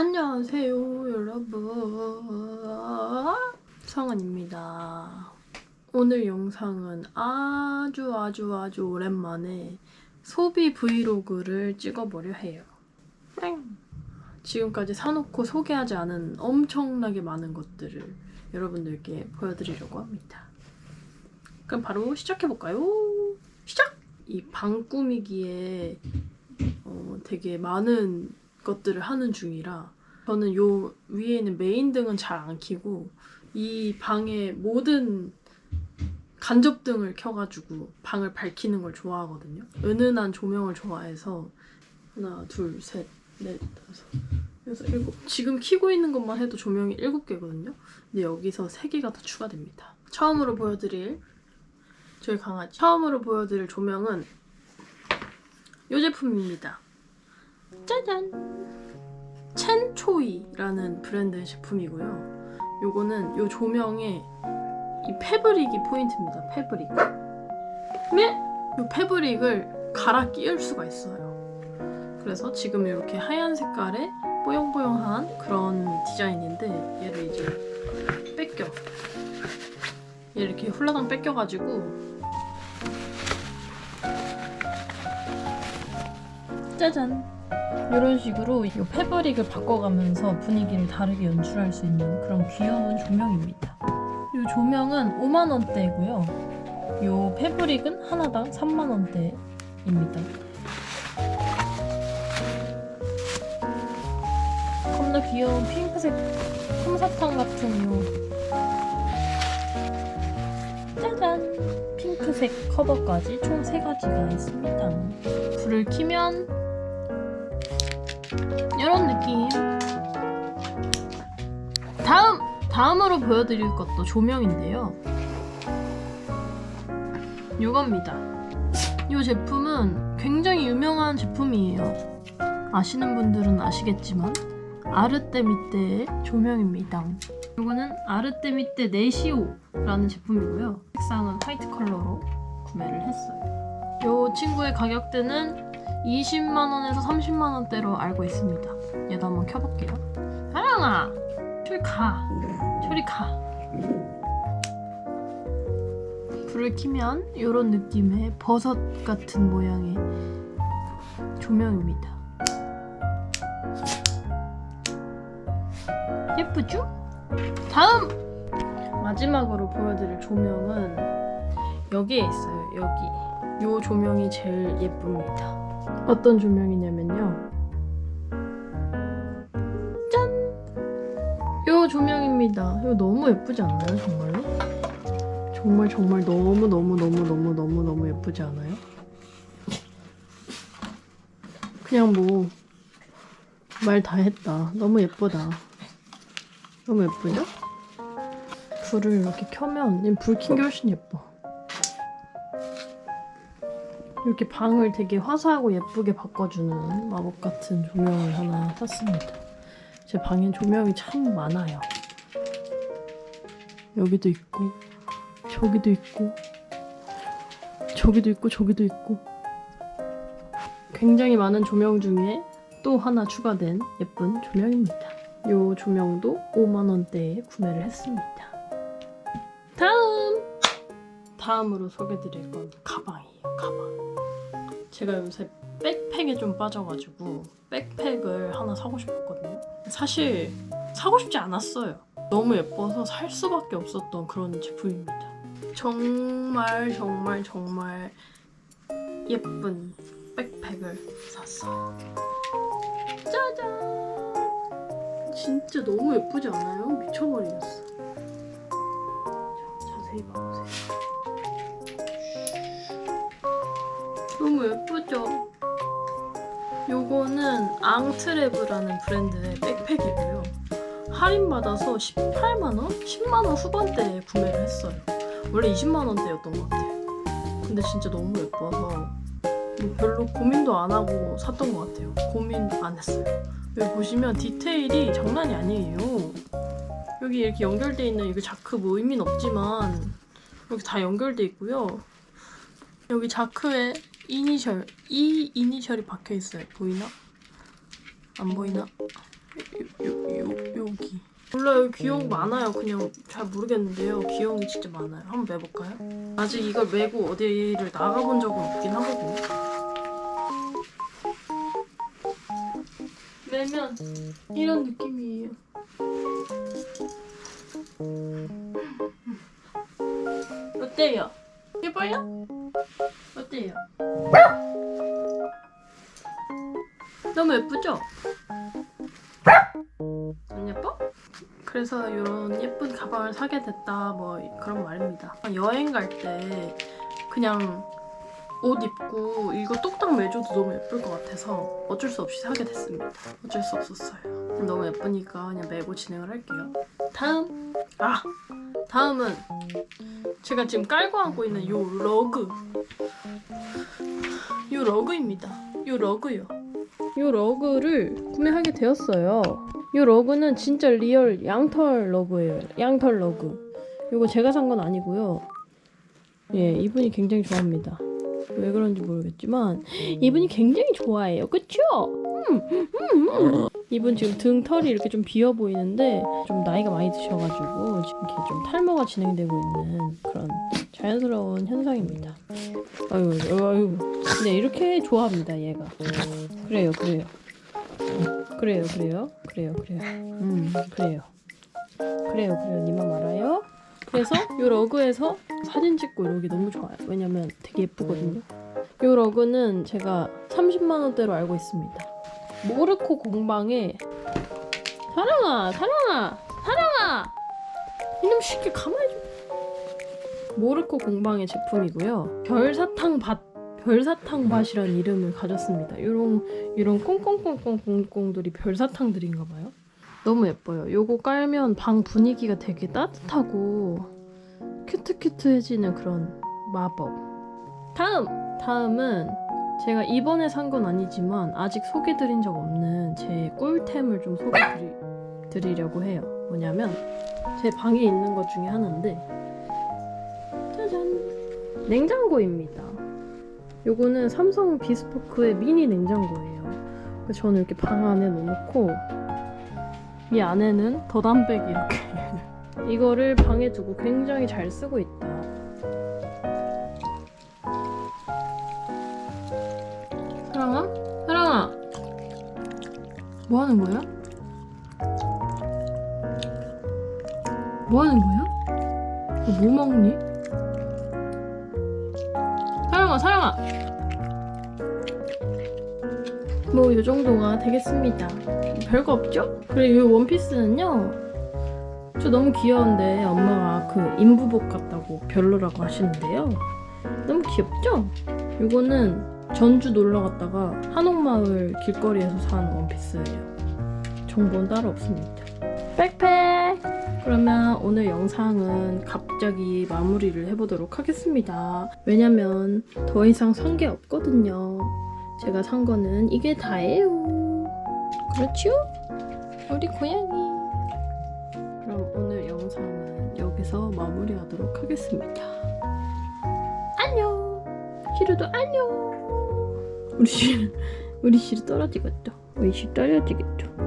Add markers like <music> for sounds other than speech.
안녕하세요, 여러분. 성은입니다. 오늘 영상은 아주 아주 아주 오랜만에 소비 브이로그를 찍어보려 해요. 땡. 지금까지 사놓고 소개하지 않은 엄청나게 많은 것들을 여러분들께 보여드리려고 합니다. 그럼 바로 시작해볼까요? 시작! 이 방 꾸미기에 어, 되게 많은 것들을 하는 중이라 저는 요 위에 있는 메인 등은 잘 안 켜고 이 방의 모든 간접 등을 켜가지고 방을 밝히는 걸 좋아하거든요. 은은한 조명을 좋아해서 하나, 둘, 셋, 넷, 다섯, 여섯, 일곱. 지금 켜고 있는 것만 해도 조명이 일곱 개거든요. 근데 여기서 세 개가 더 추가됩니다. 처음으로 보여드릴 저희 강아지. 처음으로 보여드릴 조명은 이 제품입니다. 짜잔! 첸초이라는 브랜드의 제품이고요. 요거는 요 조명에 이 패브릭이 포인트입니다. 패브릭. 네? 요 패브릭을 갈아 끼울 수가 있어요. 그래서 지금 이렇게 하얀 색깔의 뽀용뽀용한 그런 디자인인데 얘를 이제 뺏겨. 얘 이렇게 훌라당 뺏겨가지고 짜잔! 이런 식으로 이 패브릭을 바꿔가면서 분위기를 다르게 연출할 수 있는 그런 귀여운 조명입니다. 이 조명은 5만 원대고요. 이 패브릭은 하나당 3만 원대입니다. 겁나 귀여운 핑크색 솜사탕 같은 요 짜잔 핑크색 커버까지 총 3가지가 있습니다. 불을 켜면 이런 느낌. 다음 다음으로 보여드릴 것도 조명인데요. 이겁니다. 이 제품은 굉장히 유명한 제품이에요. 아시는 분들은 아시겠지만 아르테미테의 조명입니다. 이거는 아르테미테 네시오라는 제품이고요. 색상은 화이트 컬러로 구매를 했어요. 이 친구의 가격대는 20만원에서 30만원대로 알고 있습니다. 얘도 한번 켜볼게요. 사랑아! 저리 가! 저리 가! 불을 켜면 이런 느낌의 버섯 같은 모양의 조명입니다. 예쁘죠? 다음! 마지막으로 보여드릴 조명은 여기에 있어요. 여기. 이 조명이 제일 예쁩니다. 어떤 조명이냐면요. 짠! 요 조명입니다. 이거 너무 예쁘지 않나요, 정말로? 정말 정말 너무 너무 너무 너무 너무 너무 예쁘지 않아요? 그냥 뭐 말 다 했다. 너무 예쁘다. 너무 예쁘죠? 불을 이렇게 켜면 불 킨 게 훨씬 예뻐. 이렇게 방을 되게 화사하고 예쁘게 바꿔주는 마법 같은 조명을 하나 샀습니다. 제 방엔 조명이 참 많아요. 여기도 있고, 저기도 있고, 저기도 있고, 저기도 있고. 굉장히 많은 조명 중에 또 하나 추가된 예쁜 조명입니다. 이 조명도 5만원대에 구매를 했습니다. 다음! 다음으로 소개드릴 건 가방이에요, 가방. 제가 요새 백팩에 좀 빠져가지고 백팩을 하나 사고 싶었거든요. 사실 사고 싶지 않았어요. 너무 예뻐서 살 수밖에 없었던 그런 제품입니다. 정말 정말 정말 예쁜 백팩을 샀어요. 짜잔! 진짜 너무 예쁘지 않아요? 미쳐버리겠어. 자, 자세히 봐보세요. 너무 예쁘죠? 요거는 앙트레브라는 브랜드의 백팩이고요. 할인받아서 18만원? 10만원 후반대에 구매를 했어요. 원래 20만원대였던 것 같아요. 근데 진짜 너무 예뻐서 뭐 별로 고민도 안 하고 샀던 것 같아요. 고민 안 했어요. 여기 보시면 디테일이 장난이 아니에요. 여기 이렇게 연결돼 있는 이거 자크 뭐 의미는 없지만 여기 다 연결돼 있고요. 여기 자크에 이니셜, 이 이니셜이 박혀 있어요. 보이나? 안 보이나? 요, 요, 여기. 몰라요. 귀여운 거 많아요. 그냥 잘 모르겠는데요. 귀여운 게 진짜 많아요. 한번 매볼까요? 아직 이걸 메고 어디를 나가본 적은 없긴 하거든요. 매면 이런 느낌이에요. 어때요? 예뻐요? 어때요? 너무 예쁘죠? 안 예뻐? 그래서 이런 예쁜 가방을 사게 됐다 뭐 그런 말입니다. 여행 갈 때 그냥 옷 입고 이거 뚝딱 매줘도 너무 예쁠 것 같아서 어쩔 수 없이 사게 됐습니다. 어쩔 수 없었어요. 너무 예쁘니까 그냥 메고 진행을 할게요. 다음 아 다음은 제가 지금 깔고 앉고 있는 요 러그 요 러그입니다. 요 러그요. 요 러그를 구매하게 되었어요. 요 러그는 진짜 리얼 양털 러그예요. 양털 러그. 요거 제가 산 건 아니고요. 예, 이분이 굉장히 좋아합니다. 왜 그런지 모르겠지만 이분이 굉장히 좋아해요. 그쵸? 음, 음, 음. 이분 지금 등 털이 이렇게 좀 비어 보이는데 좀 나이가 많이 드셔가지고 지금 이렇게 좀 탈모가 진행되고 있는 그런 자연스러운 현상입니다. 아유, 아유, 아유. 네, 이렇게 좋아합니다, 얘가. 그래요, 그래요. 그래요, 그래요, 그래요, 그래요. 음, 그래요. 그래요, 그래요. 니만 알아요? 그래서 요 러그에서 사진 찍고 이러기 너무 좋아요. 왜냐면 되게 예쁘거든요. 요 러그는 제가 30만 원대로 알고 있습니다. 모르코 공방에 사랑아, 사랑아, 사랑아. 이놈 새끼 가만히 좀. 모르코 공방의 제품이고요. 별사탕 밭, 별사탕 밭이라는 이름을 가졌습니다. 요런 이런 꽁꽁꽁꽁꽁꽁들이 별사탕들인가 봐요. 너무 예뻐요. 요거 깔면 방 분위기가 되게 따뜻하고 큐트큐트해지는 그런 마법. 다음! 다음은 제가 이번에 산 건 아니지만 아직 소개드린 적 없는 제 꿀템을 좀 소개드리려고 해요. 뭐냐면 제 방에 있는 것 중에 하나인데 짜잔! 냉장고입니다. 요거는 삼성 비스포크의 미니 냉장고예요. 저는 이렇게 방 안에 넣어놓고 이 안에는 더담백이 이렇게 <laughs> 이거를 방에 두고 굉장히 잘 쓰고 있다. 뭐 하는 거야? 뭐 하는 거야? 너 뭐 먹니? 사랑아, 사랑아! 뭐, 요 정도가 되겠습니다. 별거 없죠? 그리고 이 원피스는요. 저 너무 귀여운데 엄마가 그 인부복 같다고 별로라고 하시는데요. 너무 귀엽죠? 이거는 전주 놀러 갔다가 한옥마을 길거리에서 산 원피스예요. 정보는 따로 없습니다. 백팩! 그러면 오늘 영상은 갑자기 마무리를 해보도록 하겠습니다. 왜냐면 더 이상 산 게 없거든요. 제가 산 거는 이게 다예요. 그렇죠? 우리 고양이. 그럼 오늘 영상은 여기서 마무리하도록 하겠습니다. 안녕. 시루도 안녕. 우리 시루 우리 시루 떨어지겠죠? 우리 시루 떨어지겠죠?